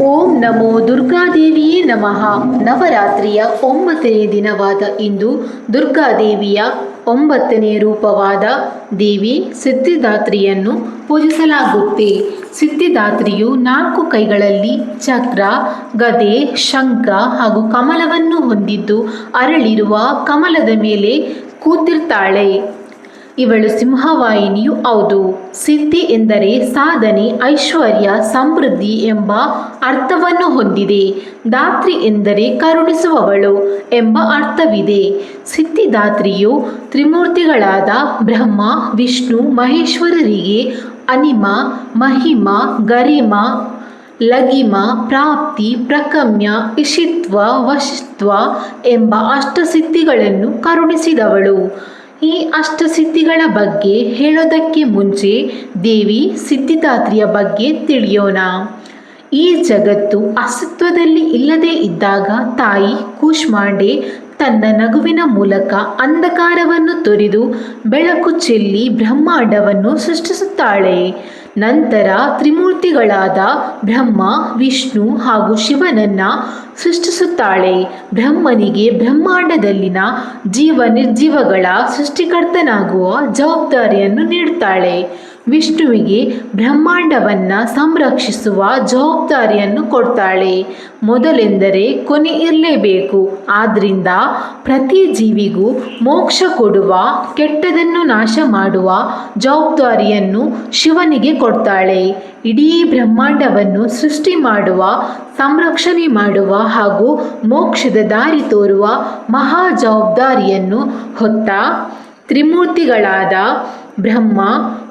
ಓಂ ನಮೋ ದುರ್ಗಾದೇವಿಯೇ ನಮಃ. ನವರಾತ್ರಿಯ ಒಂಬತ್ತನೇ ದಿನವಾದ ಇಂದು ದುರ್ಗಾದೇವಿಯ ಒಂಬತ್ತನೇ ರೂಪವಾದ ದೇವಿ ಸಿದ್ಧಿದಾತ್ರಿಯನ್ನು ಪೂಜಿಸಲಾಗುತ್ತೆ. ಸಿದ್ಧಿದಾತ್ರಿಯು ನಾಲ್ಕು ಕೈಗಳಲ್ಲಿ ಚಕ್ರ, ಗದೆ, ಶಂಖ ಹಾಗೂ ಕಮಲವನ್ನು ಹೊಂದಿದ್ದು ಅರಳಿರುವ ಕಮಲದ ಮೇಲೆ ಕೂತಿರ್ತಾಳೆ. ಇವಳು ಸಿಂಹವಾಹಿನಿಯೂ ಹೌದು. ಸಿದ್ಧಿ ಎಂದರೆ ಸಾಧನೆ, ಐಶ್ವರ್ಯ, ಸಮೃದ್ಧಿ ಎಂಬ ಅರ್ಥವನ್ನು ಹೊಂದಿದೆ. ದಾತ್ರಿ ಎಂದರೆ ಕರುಣಿಸುವವಳು ಎಂಬ ಅರ್ಥವಿದೆ. ಸಿದ್ಧಿದಾತ್ರಿಯು ತ್ರಿಮೂರ್ತಿಗಳಾದ ಬ್ರಹ್ಮ, ವಿಷ್ಣು, ಮಹೇಶ್ವರರಿಗೆ ಅನಿಮ, ಮಹಿಮ, ಗರಿಮ, ಲಗಿಮ, ಪ್ರಾಪ್ತಿ, ಪ್ರಕಮ್ಯ, ಇಷಿತ್ವ, ವಶಿತ್ವ ಎಂಬ ಅಷ್ಟಸಿದ್ಧಿಗಳನ್ನು ಕರುಣಿಸಿದವಳು. ಈ ಅಷ್ಟಸಿದ್ಧಿಗಳ ಬಗ್ಗೆ ಹೇಳೋದಕ್ಕೆ ಮುಂಚೆ ದೇವಿ ಸಿದ್ಧಿದಾತ್ರಿಯ ಬಗ್ಗೆ ತಿಳಿಯೋಣ. ಈ ಜಗತ್ತು ಅಸ್ತಿತ್ವದಲ್ಲಿ ಇಲ್ಲದೇ ಇದ್ದಾಗ ತಾಯಿ ಕೂಶ್ಮಾಂಡೆ ತನ್ನ ನಗುವಿನ ಮೂಲಕ ಅಂಧಕಾರವನ್ನು ತೊರೆದು ಬೆಳಕು ಚೆಲ್ಲಿ ಬ್ರಹ್ಮಾಂಡವನ್ನು ಸೃಷ್ಟಿಸುತ್ತಾಳೆ. ನಂತರ ತ್ರಿಮೂರ್ತಿಗಳಾದ ಬ್ರಹ್ಮ, ವಿಷ್ಣು ಹಾಗೂ ಶಿವನನ್ನ ಸೃಷ್ಟಿಸುತ್ತಾಳೆ. ಬ್ರಹ್ಮನಿಗೆ ಬ್ರಹ್ಮಾಂಡದಲ್ಲಿನ ಜೀವ ನಿರ್ಜೀವಗಳ ಸೃಷ್ಟಿಕರ್ತನಾಗುವ ಜವಾಬ್ದಾರಿಯನ್ನು ನೀಡುತ್ತಾಳೆ. ವಿಷ್ಣುವಿಗೆ ಬ್ರಹ್ಮಾಂಡವನ್ನು ಸಂರಕ್ಷಿಸುವ ಜವಾಬ್ದಾರಿಯನ್ನು ಕೊಡ್ತಾಳೆ. ಮೊದಲೆಂದರೆ ಕೊನೆ ಇರಲೇಬೇಕು. ಆದ್ದರಿಂದ ಪ್ರತಿ ಜೀವಿಗೂ ಮೋಕ್ಷ ಕೊಡುವ, ಕೆಟ್ಟದನ್ನು ನಾಶ ಮಾಡುವ ಜವಾಬ್ದಾರಿಯನ್ನು ಶಿವನಿಗೆ ಕೊಡ್ತಾಳೆ. ಇಡೀ ಬ್ರಹ್ಮಾಂಡವನ್ನು ಸೃಷ್ಟಿ ಮಾಡುವ, ಸಂರಕ್ಷಣೆ ಮಾಡುವ ಹಾಗೂ ಮೋಕ್ಷದ ದಾರಿ ತೋರುವ ಮಹಾ ಜವಾಬ್ದಾರಿಯನ್ನು ಹೊತ್ತ ತ್ರಿಮೂರ್ತಿಗಳಾದ ಬ್ರಹ್ಮ,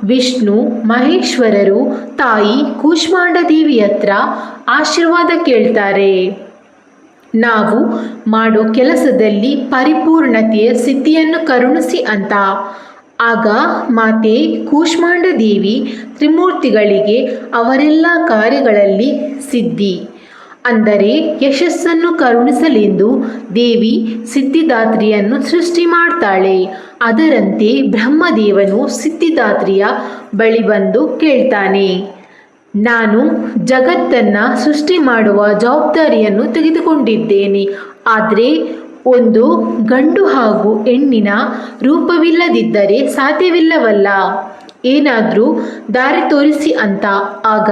ವಿಷ್ಣು, ಮಹೇಶ್ವರರು ತಾಯಿ ಕೂಷ್ಮಾಂಡ ದೇವಿ ಹತ್ರ ಆಶೀರ್ವಾದ ಕೇಳ್ತಾರೆ. ನಾವು ಮಾಡೋ ಕೆಲಸದಲ್ಲಿ ಪರಿಪೂರ್ಣತೆಯ ಸ್ಥಿತಿಯನ್ನು ಕರುಣಿಸಿ ಅಂತ ಆಗ ಮಾತೆ ಕೂಷ್ಮಾಂಡ ದೇವಿ ತ್ರಿಮೂರ್ತಿಗಳಿಗೆ ಅವರೆಲ್ಲ ಕಾರ್ಯಗಳಲ್ಲಿ ಸಿದ್ಧಿ. ಅಂದರೆ ಯಶಸ್ಸನ್ನು ಕರುಣಿಸಲೆಂದು ದೇವಿ ಸಿದ್ಧಿದಾತ್ರಿಯನ್ನು ಸೃಷ್ಟಿ ಮಾಡ್ತಾಳೆ. ಅದರಂತೆ ಬ್ರಹ್ಮದೇವನು ಸಿದ್ಧಿದಾತ್ರಿಯ ಬಳಿ ಬಂದು ಕೇಳ್ತಾನೆ, ನಾನು ಜಗತ್ತನ್ನು ಸೃಷ್ಟಿ ಮಾಡುವ ಜವಾಬ್ದಾರಿಯನ್ನು ತೆಗೆದುಕೊಂಡಿದ್ದೇನೆ. ಆದರೆ ಒಂದು ಗಂಡು ಹಾಗೂ ಹೆಣ್ಣಿನ ರೂಪವಿಲ್ಲದಿದ್ದರೆ ಸಾಧ್ಯವಿಲ್ಲವಲ್ಲ. ಏನಾದರೂ ದಾರಿ ತೋರಿಸಿ ಅಂತ. ಆಗ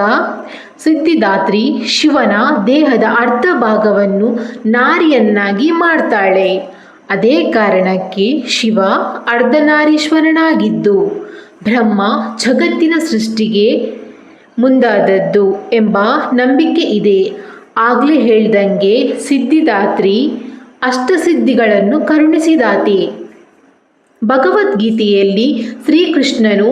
ಸಿದ್ಧಿದಾತ್ರಿ ಶಿವನ ದೇಹದ ಅರ್ಧ ಭಾಗವನ್ನು ನಾರಿಯನ್ನಾಗಿ ಮಾಡ್ತಾಳೆ. ಅದೇ ಕಾರಣಕ್ಕೆ ಶಿವ ಅರ್ಧನಾರೀಶ್ವರನಾಗಿದ್ದು, ಬ್ರಹ್ಮ ಜಗತ್ತಿನ ಸೃಷ್ಟಿಗೆ ಮುಂದಾದದ್ದು ಎಂಬ ನಂಬಿಕೆ ಇದೆ. ಆಗಲೇ ಹೇಳ್ದಂಗೆ ಸಿದ್ಧಿದಾತ್ರಿ ಅಷ್ಟಸಿದ್ಧಿಗಳನ್ನು ಕರುಣಿಸಿದಾತೆ. ಭಗವದ್ಗೀತೆಯಲ್ಲಿ ಶ್ರೀಕೃಷ್ಣನು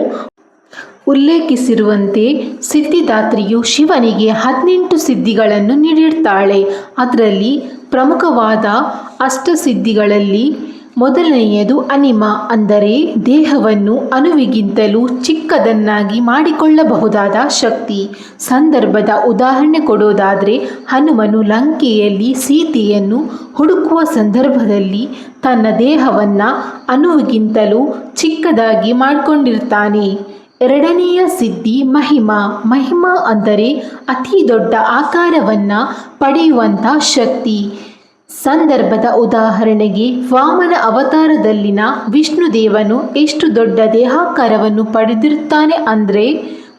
ಉಲ್ಲೇಖಿಸಿರುವಂತೆ ಸಿದ್ಧಿದಾತ್ರಿಯು ಶಿವನಿಗೆ ಹದಿನೆಂಟು ಸಿದ್ಧಿಗಳನ್ನು ನೀಡಿರ್ತಾಳೆ. ಅದರಲ್ಲಿ ಪ್ರಮುಖವಾದ ಅಷ್ಟಸಿದ್ಧಿಗಳಲ್ಲಿ ಮೊದಲನೆಯದು ಅನಿಮ ಅಂದರೆ ದೇಹವನ್ನು ಅಣುವಿಗಿಂತಲೂ ಚಿಕ್ಕದನ್ನಾಗಿ ಮಾಡಿಕೊಳ್ಳಬಹುದಾದ ಶಕ್ತಿ. ಸಂದರ್ಭದ ಉದಾಹರಣೆ ಕೊಡೋದಾದರೆ ಹನುಮನು ಲಂಕೆಯಲ್ಲಿ ಸೀತೆಯನ್ನು ಹುಡುಕುವ ಸಂದರ್ಭದಲ್ಲಿ ತನ್ನ ದೇಹವನ್ನು ಅಣುವಿಗಿಂತಲೂ ಚಿಕ್ಕದಾಗಿ ಮಾಡಿಕೊಂಡಿರ್ತಾನೆ. ಎರಡನೆಯ ಸಿದ್ಧಿ ಮಹಿಮಾ. ಮಹಿಮಾ ಅಂದರೆ ಅತಿ ದೊಡ್ಡ ಆಕಾರವನ್ನು ಪಡೆಯುವಂಥ ಶಕ್ತಿ. ಸಂದರ್ಭದ ಉದಾಹರಣೆಗೆ, ವಾಮನ ಅವತಾರದಲ್ಲಿನ ವಿಷ್ಣು ದೇವನು ಎಷ್ಟು ದೊಡ್ಡ ದೇಹಾಕಾರವನ್ನು ಪಡೆದಿರುತ್ತಾನೆ ಅಂದರೆ,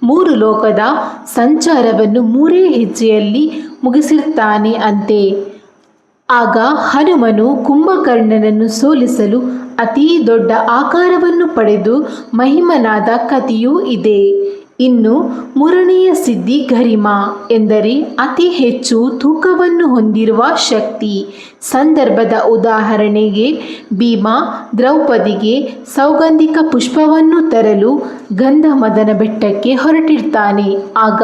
ಮೂರು ಲೋಕದ ಸಂಚಾರವನ್ನು ಮೂರೇ ಹೆಜ್ಜೆಯಲ್ಲಿ ಮುಗಿಸಿರ್ತಾನೆ ಅಂತೆ. ಆಗ ಹನುಮನು ಕುಂಭಕರ್ಣನನ್ನು ಸೋಲಿಸಲು ಅತೀ ದೊಡ್ಡ ಆಕಾರವನ್ನು ಪಡೆದು ಮಹಿಮನಾದ ಕಥೆಯೂ ಇದೆ. ಇನ್ನು ಮೂರನೆಯ ಸಿದ್ಧಿ ಗರಿಮಾ ಎಂದರೆ ಅತಿ ಹೆಚ್ಚು ತೂಕವನ್ನು ಹೊಂದಿರುವ ಶಕ್ತಿ. ಸಂದರ್ಭದ ಉದಾಹರಣೆಗೆ ಭೀಮ ದ್ರೌಪದಿಗೆ ಸೌಗಂಧಿಕ ಪುಷ್ಪವನ್ನು ತರಲು ಗಂಧಮದನ ಬೆಟ್ಟಕ್ಕೆ ಹೊರಟಿರ್ತಾನೆ. ಆಗ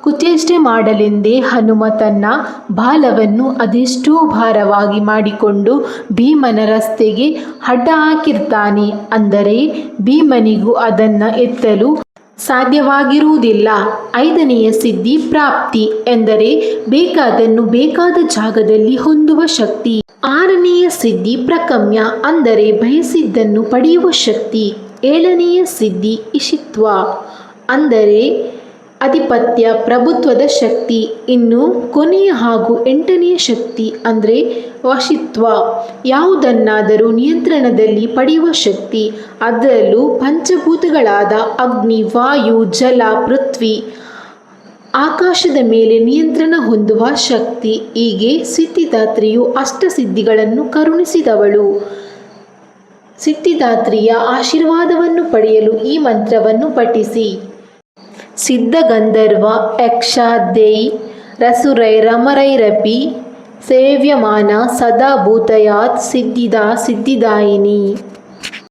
ಕುಚೇಷ್ಟೆ ಮಾಡಲೆಂದೇ ಹನುಮ ತನ್ನ ಬಾಲವನ್ನು ಅದೆಷ್ಟೋ ಭಾರವಾಗಿ ಮಾಡಿಕೊಂಡು ಭೀಮನ ರಸ್ತೆಗೆ ಅಡ್ಡ ಹಾಕಿರ್ತಾನೆ. ಅಂದರೆ ಭೀಮನಿಗೂ ಅದನ್ನು ಎತ್ತಲು ಸಾಧ್ಯವಾಗಿರುವುದಿಲ್ಲ. ಐದನೆಯ ಸಿದ್ಧಿ ಪ್ರಾಪ್ತಿ ಎಂದರೆ ಬೇಕಾದನ್ನು ಬೇಕಾದ ಜಾಗದಲ್ಲಿ ಹೊಂದುವ ಶಕ್ತಿ. ಆರನೆಯ ಸಿದ್ಧಿ ಪ್ರಕಮ್ಯ ಅಂದರೆ ಬಯಸಿದ್ದನ್ನು ಪಡೆಯುವ ಶಕ್ತಿ. ಏಳನೆಯ ಸಿದ್ಧಿ ಇಶಿತ್ವ ಅಂದರೆ ಅಧಿಪತ್ಯ ಪ್ರಭುತ್ವದ ಶಕ್ತಿ, ಇನ್ನು ಕೊನೆಯ ಹಾಗೂ ಎಂಟನೆಯ ಶಕ್ತಿ ಅಂದರೆ ವಶಿತ್ವ ಯಾವುದನ್ನಾದರೂ ನಿಯಂತ್ರಣದಲ್ಲಿ ಪಡೆಯುವ ಶಕ್ತಿ, ಅದರಲ್ಲೂ ಪಂಚಭೂತಗಳಾದ ಅಗ್ನಿ, ವಾಯು, ಜಲ, ಪೃಥ್ವಿ, ಆಕಾಶದ ಮೇಲೆ ನಿಯಂತ್ರಣ ಹೊಂದುವ ಶಕ್ತಿ. ಹೀಗೆ ಸಿದ್ಧಿದಾತ್ರಿಯು ಅಷ್ಟಸಿದ್ಧಿಗಳನ್ನು ಕರುಣಿಸಿದವಳು. ಸಿದ್ಧಿದಾತ್ರಿಯ ಆಶೀರ್ವಾದವನ್ನು ಪಡೆಯಲು ಈ ಮಂತ್ರವನ್ನು ಪಠಿಸಿ. സിദ്ധഗന്ധർവ യക്ഷാദ്യൈ രസുരൈരമരൈരപി സേവ്യമാന സദാഭൂതയാത് സിദ്ധിത സിദ്ധിദായിനി.